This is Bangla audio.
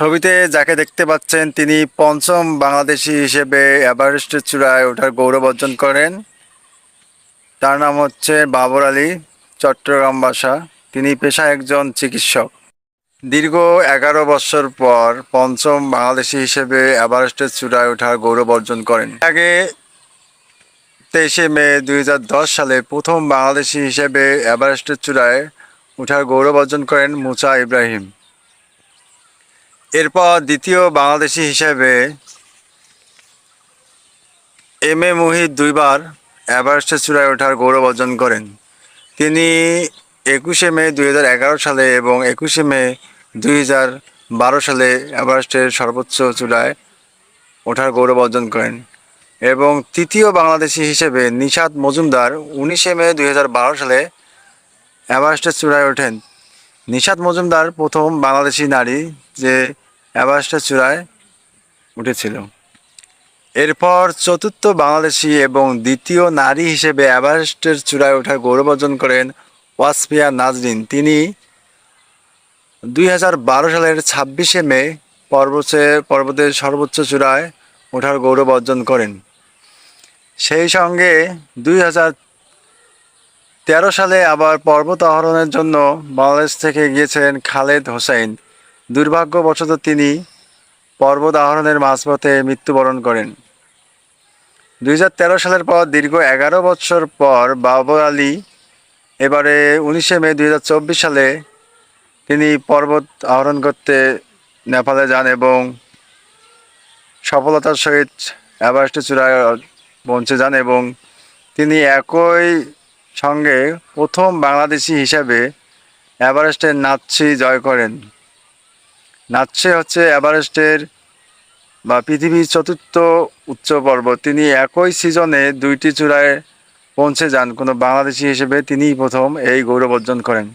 ছবিতে যাকে দেখতে পাচ্ছেন, তিনি পঞ্চম বাংলাদেশি হিসেবে এভারেস্টের চূড়ায় ওঠার গৌরব অর্জন করেন। তার নাম হচ্ছে বাবর আলী, চট্টগ্রাম বাসা। তিনি পেশায় একজন চিকিৎসক। দীর্ঘ এগারো বছর পর পঞ্চম বাংলাদেশি হিসেবে এভারেস্টের চূড়ায় ওঠার গৌরব অর্জন করেন। আগে তেইশে মে দু হাজার দশ সালে প্রথম বাংলাদেশি হিসেবে এভারেস্টের চূড়ায় ওঠার গৌরব অর্জন করেন মুসা ইব্রাহিম। এরপর দ্বিতীয় বাংলাদেশি হিসেবে এম এ মুহিত দুইবার এভারেস্টের চূড়ায় ওঠার গৌরব অর্জন করেন। তিনি একুশে মে দুই হাজার এগারো সালে এবং একুশে মে দুই হাজার বারো সালে এভারেস্টের সর্বোচ্চ চূড়ায় ওঠার গৌরব অর্জন করেন এবং তৃতীয় বাংলাদেশি হিসেবে নিশাত মজুমদার উনিশে মে দুই হাজার বারো সালে এভারেস্টের চূড়ায় ওঠেন। নিশাত মজুমদার প্রথম বাংলাদেশি নারী যে এভারেস্টের চূড়ায় উঠেছিল। এরপর চতুর্থ বাংলাদেশি এবং দ্বিতীয় নারী হিসেবে এভারেস্টের চূড়ায় ওঠার গৌরব অর্জন করেন ওয়াসফিয়া নাজরিন। তিনি দুই হাজার বারো সালের ছাব্বিশে মে পর্বতে, পর্বতের সর্বোচ্চ চূড়ায় ওঠার গৌরব অর্জন করেন। সেই সঙ্গে দুই হাজার তেরো সালে আবার পর্বত আরোহণের জন্য বাংলাদেশ থেকে গিয়েছিলেন খালেদ হোসাইন। দুর্ভাগ্যবশত তিনি পর্বত আরোহণের মাঝপথে মৃত্যুবরণ করেন। দু হাজার তেরো সালের পর দীর্ঘ এগারো বছর পর বাবর আলী এবারে উনিশে মে দু হাজার চব্বিশ সালে তিনি পর্বত আরোহণ করতে নেপালে যান এবং সফলতার সহিত এভারেস্টের চূড়ায় পৌঁছে যান এবং তিনি একই সঙ্গে প্রথম বাংলাদেশি হিসাবে এভারেস্টের নাচ্ছি জয় করেন। নাচ্ছে হচ্ছে এভারেস্টের বা পৃথিবীর চতুর্থ উচ্চ পর্বত। তিনি একই সিজনে দুইটি চূড়ায় পৌঁছে যান। কোনো বাংলাদেশি হিসেবে তিনিই প্রথম এই গৌরব অর্জন করেন।